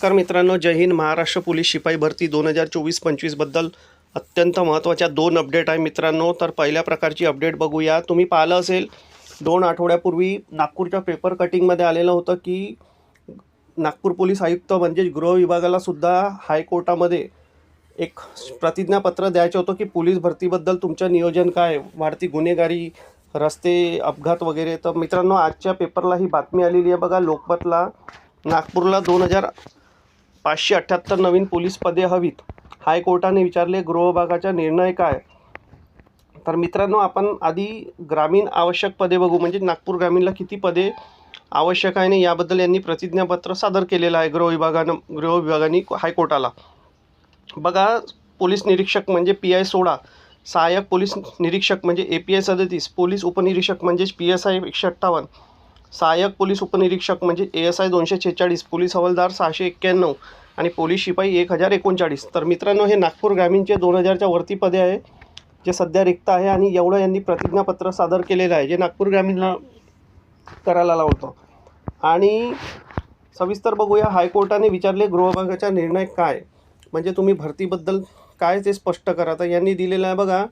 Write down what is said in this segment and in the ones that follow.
नमस्कार मित्रांनो जय हिंद. महाराष्ट्र पोलीस शिपाई भरती दोन हजार चोवीस पंचवीसबद्दल अत्यंत महत्त्वाच्या दोन अपडेट आहे मित्रांनो. तर पहिल्या प्रकारची अपडेट बघूया. तुम्ही पाहिलं असेल दोन आठवड्यापूर्वी नागपूरच्या पेपर कटिंगमध्ये आलेलं होतं की नागपूर पोलीस आयुक्त म्हणजेच गृह विभागाला सुद्धा हायकोर्टामध्ये एक प्रतिज्ञापत्र द्यायचं होतं की पोलीस भरतीबद्दल तुमचं नियोजन काय? वाढती गुन्हेगारी रस्ते अपघात वगैरे. तर मित्रांनो आजच्या पेपरला ही बातमी आलेली आहे बघा. लोकमतला नागपूरला दोन हजार पाचशे अठ्ठ्याहत्तर नवीन पोलीस पदे हवीत. हायकोर्टाने विचारले गृहविभागाचा निर्णय काय? तर मित्रांनो आपण आधी ग्रामीण आवश्यक पदे बघू. म्हणजे नागपूर ग्रामीणला किती पदे आवश्यक आहे आणि याबद्दल यांनी प्रतिज्ञापत्र सादर केलेलं आहे गृहविभागानं गृहविभागाने हायकोर्टाला. बघा पोलीस निरीक्षक म्हणजे पी आय सोळा सहाय्यक पोलीस निरीक्षक म्हणजे ए पी आय सदतीस पोलीस उपनिरीक्षक म्हणजेच पी एस आय एकशे अठ्ठावन्न. सहाय्यक पोलीस उपनिरीक्षक म्हणजे ए एस आय दोनशे छेचाळीस पोलीस हवालदार सहाशे एक्क्याण्णव आणि पोलीस शिपाई एक हजार एकोणचाळीस. तर मित्रांनो हे नागपूर ग्रामीणचे दोन हजारच्या वरती पदे आहे जे सध्या रिक्त आहे आणि एवढं यांनी प्रतिज्ञापत्र सादर केलेलं आहे जे नागपूर ग्रामीणला करायला लावतो आणि सविस्तर बघूया हायकोर्टाने विचारले गृहभागाचा निर्णय काय? म्हणजे तुम्ही भरतीबद्दल काय ते स्पष्ट करा? तर यांनी दिलेलं आहे बघा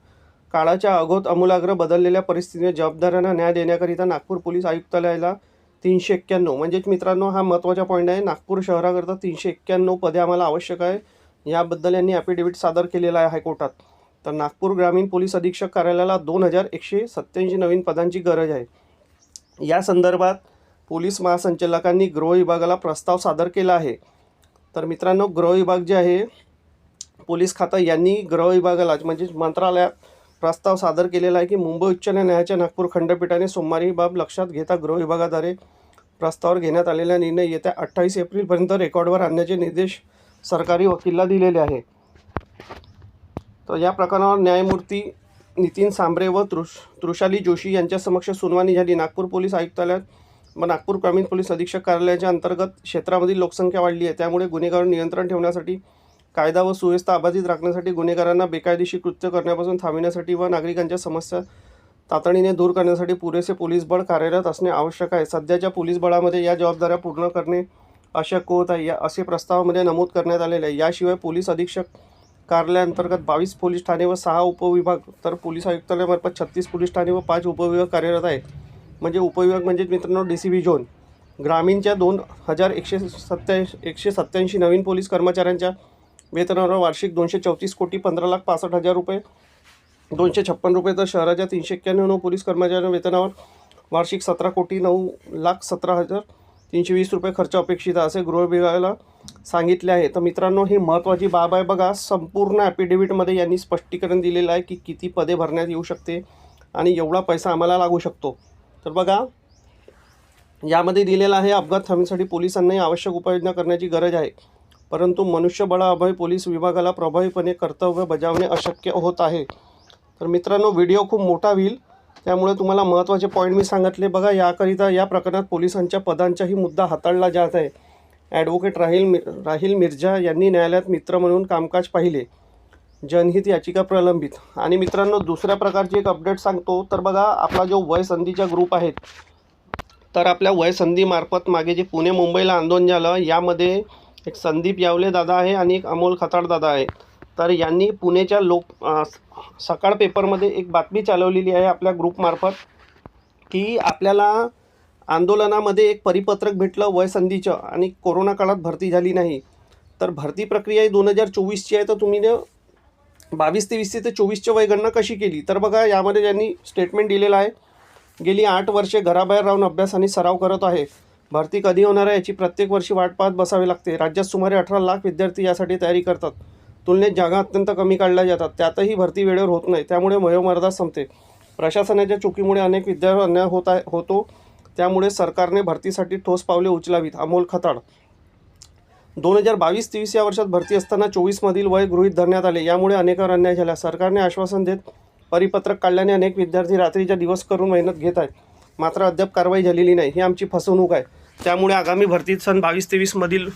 काळाच्या अगोत अमूलाग्र बदललेल्या परिस्थितीने जबाबदाऱ्यांना न्याय देण्याकरिता नागपूर पोलीस आयुक्तालयाला तीनशे एक्क्याण्णव. म्हणजेच मित्रांनो हा महत्त्वाचा पॉईंट आहे. नागपूर शहराकरता तीनशे एक्क्याण्णव पदे आम्हाला आवश्यक आहे. याबद्दल यांनी ॲफिडेव्हिट सादर केलेला आहे हायकोर्टात. तर नागपूर ग्रामीण पोलीस अधीक्षक कार्यालयाला दोन हजार एकशे सत्त्याऐंशी नवीन पदांची गरज आहे. या संदर्भात पोलीस महासंचालकांनी गृह विभागाला प्रस्ताव सादर केला आहे. तर मित्रांनो गृह विभाग जे आहे पोलीस खातं यांनी गृह विभागाला म्हणजेच मंत्रालयात प्रस्ताव सादर केलेला आहे की मुंबई उच्च न्यायालयाच्या नागपूर खंडपीठाने सोमवारी ही बाब लक्षात घेता गृहविभागाद्वारे प्रस्तावावर घेण्यात आलेला निर्णय येत्या अठ्ठावीस एप्रिलपर्यंत रेकॉर्डवर आणण्याचे निर्देश सरकारी वकीलला दिलेले आहे. तर या प्रकरणावर न्यायमूर्ती नितीन सांबरे व तृष तृषाली जोशी यांच्या समक्ष सुनावणी झाली. नागपूर पोलीस आयुक्तालयात व नागपूर ग्रामीण पोलीस अधीक्षक कार्यालयाच्या अंतर्गत क्षेत्रामधील लोकसंख्या वाढली आहे. त्यामुळे गुन्हेगार नियंत्रण ठेवण्यासाठी कायदा व सुव्यवस्था अबाधित राखण्यासाठी गुन्हेगारांना बेकायदेशीर कृत्य करण्यापासून थांबविण्यासाठी व नागरिकांच्या समस्या तातडीने दूर करण्यासाठी पुरेसे पोलीस बळ कार्यरत असणे आवश्यक आहे. सध्याच्या पोलीस बळामध्ये या जबाबदाऱ्या पूर्ण करणे अशक्य होत आहे. या असे प्रस्तावामध्ये नमूद करण्यात आलेले आहे. याशिवाय पोलीस अधीक्षक कार्यालयाअंतर्गत बावीस पोलीस ठाणे व सहा उपविभाग तर पोलीस आयुक्तालयामार्फत छत्तीस पोलीस ठाणे व पाच उपविभाग कार्यरत आहे म्हणजे उपविभाग म्हणजे मित्रांनो डी सी बी झोन. ग्रामीणच्या दोन हजार एकशे सत्त्याऐंशी एकशे सत्त्याऐंशी नवीन पोलीस कर्मचाऱ्यांच्या वेतनावर वार्षिक दोनशे चौतीस कोटी पंधरा लाख पासष्ट हजार रुपये. दोनशे छप्पन रुपये तर शहराच्या तीनशे एक्क्याण्णव पोलीस कर्मचाऱ्यांच्या वेतनावर वार्षिक सतरा कोटी नऊ लाख सतरा हजार तीनशे वीस रुपये खर्च अपेक्षित आहे असे गृह विभागाला सांगितले आहे. तर मित्रांनो ही महत्त्वाची बाब आहे बघा. संपूर्ण ॲफिडेव्हिटमध्ये यांनी स्पष्टीकरण दिलेलं आहे की किती पदे भरण्यात येऊ शकते आणि एवढा पैसा आम्हाला लागू शकतो. तर बघा यामध्ये दिलेला आहे अपघात थांबण्यासाठी पोलिसांनाही आवश्यक उपाययोजना करण्याची गरज आहे. परंतु मनुष्यबळाअभावी पोलीस विभागाला प्रभावीपणे कर्तव्य बजावणे अशक्य होत आहे. तर मित्रांनो व्हिडिओ खूप मोठा होईल. त्यामुळे तुम्हाला महत्त्वाचे पॉईंट मी सांगितले. बघा याकरिता या प्रकरणात पोलिसांच्या पदांचाही मुद्दा हाताळला जात आहे. ॲडव्होकेट राहिल मि राहील मिर्झा यांनी न्यायालयात मित्र म्हणून कामकाज पाहिले. जनहित याचिका प्रलंबित. आणि मित्रांनो दुसऱ्या प्रकारची एक अपडेट सांगतो. तर बघा आपला जो वयसंधीचा ग्रुप आहेत तर आपल्या वयसंधीमार्फत मागे जे पुणे मुंबईला आंदोलन झालं यामध्ये एक संदीप यावले दादा आहे आणि एक अमोल खताड दादा आहे. तर यांनी पुणेच्या लोक सकाळ पेपरमध्ये एक बातमी चालवलेली आहे आपल्या ग्रुपमार्फत की आपल्याला आंदोलनामध्ये एक परिपत्रक भेटलं वयसंधीचं आणि कोरोना काळात भरती झाली नाही. तर भरती प्रक्रिया ही दोन हजार चोवीसची आहे तर तुम्ही बावीस बावीस तेवीस ते चोवीसची वयगणना कशी केली? तर बघा यामध्ये त्यांनी स्टेटमेंट दिलेलं आहे. गेली आठ वर्षे घराबाहेर राहून अभ्यास आणि सराव करत आहे. भरती कधी होणार आहे याची प्रत्येक वर्षी वाट पाहत बसावी लागते. राज्यात सुमारे अठरा लाख विद्यार्थी यासाठी तयारी करतात. तुलनेत जागा अत्यंत कमी काढल्या जातात. त्यातही भरती वेळेवर होत नाही. त्यामुळे वयोमर्यादा संपते. प्रशासनाच्या चुकीमुळे अनेक विद्यार्थी अन्याय होत आहे होतो. त्यामुळे सरकारने भरतीसाठी ठोस पावले उचलावीत. अमोल खताड. दोन हजार बावीस तेवीस या वर्षात भरती असताना चोवीसमधील वय गृहीत धरण्यात आले. यामुळे अनेकांवर अन्याय झाला. सरकारने आश्वासन देत परिपत्रक काढल्याने अनेक विद्यार्थी रात्रीच्या दिवस करून मेहनत घेत आहेत. मात्र अद्याप कारवाई झालेली नाही. ही आमची फसवणूक आहे. त्यामुळे आगामी भरतीत सन बावीस तेवीसमधील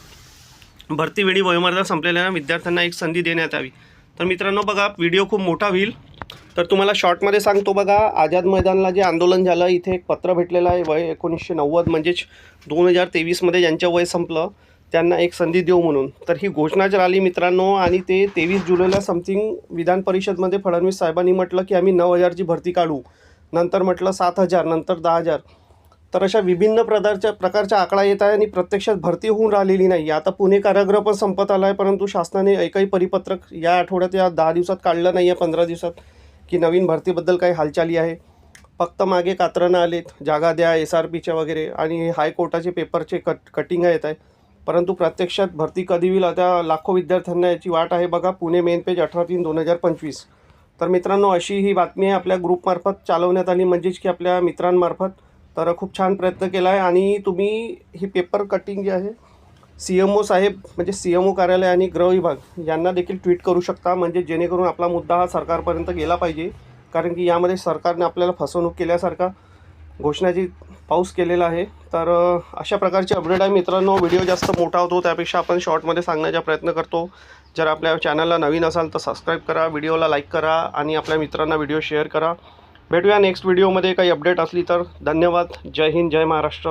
भरतीवेळी वयोमर्यादा संपलेल्या विद्यार्थ्यांना एक संधी देण्यात यावी. तर मित्रांनो बघा व्हिडिओ खूप मोठा होईल. तर तुम्हाला शॉर्टमध्ये सांगतो बघा आझाद मैदानला जे आंदोलन झालं इथे एक पत्र भेटलेलं आहे वय एकोणीसशे नव्वद म्हणजेच दोन हजार तेवीसमध्ये ज्यांचं वय संपलं त्यांना एक संधी देऊ म्हणून. तर ही घोषणा जर आली मित्रांनो आणि ते तेवीस जुलैला समथिंग विधान परिषदमध्ये फडणवीस साहेबांनी म्हटलं की आम्ही नऊ हजारची भरती काढू. नंतर म्हटलं सात हजार नंतर दहा हजार. तर अशा विभिन्न प्रकारच्या प्रकारचा आकडा येत आहे आणि प्रत्यक्षात भरती होऊन राहिलेली नाही. आता पुणे कारागृह पण संपत आला आहे परंतु शासनाने एकही परिपत्रक या आठवड्यात या दहा दिवसात काढलं नाही आहे पंधरा दिवसात की नवीन भरतीबद्दल काही हालचाली आहे. फक्त मागे कात्रणं आलेत जागा द्या एस आर पीच्या वगैरे आणि हायकोर्टाचे पेपरचे कट कटिंग येत आहे. परंतु प्रत्यक्षात भरती कधी होईल आता लाखो विद्यार्थ्यांना याची वाट आहे बघा पुणे मेन पेज अठरा तीन दोन हजार पंचवीस. तर मित्रांनो अशी ही बातमी आहे आपल्या ग्रुपमार्फत चालवण्यात आली. म्हणजेच की आपल्या मित्रांमार्फत तर खूप छान प्रयत्न केला आहे आणि तुम्ही ही पेपर कटिंग जी आहे सी एम ओ साहेब म्हणजे सी एम ओ कार्यालय आणि गृह विभाग यांना देखील ट्विट करू शकता. म्हणजे जेणेकरून आपला मुद्दा हा सरकारपर्यंत गेला पाहिजे. कारण की यामध्ये सरकारने आपल्याला फसवणूक केल्यासारखा घोषणाची पाऊस केलेला आहे. तर अशा प्रकारचे अपडेट आहे. मित्रांनो व्हिडिओ जास्त मोठा होतो त्यापेक्षा आपण शॉर्टमध्ये सांगण्याचा प्रयत्न करतो. जर आपल्या चॅनलला नवीन असाल तर सबस्क्राईब करा व्हिडिओला लाईक करा आणि आपल्या मित्रांना व्हिडिओ शेअर करा. भेटूया नेक्स्ट व्हिडिओमध्ये काही अपडेट असली तर. धन्यवाद. जय हिंद जय महाराष्ट्र.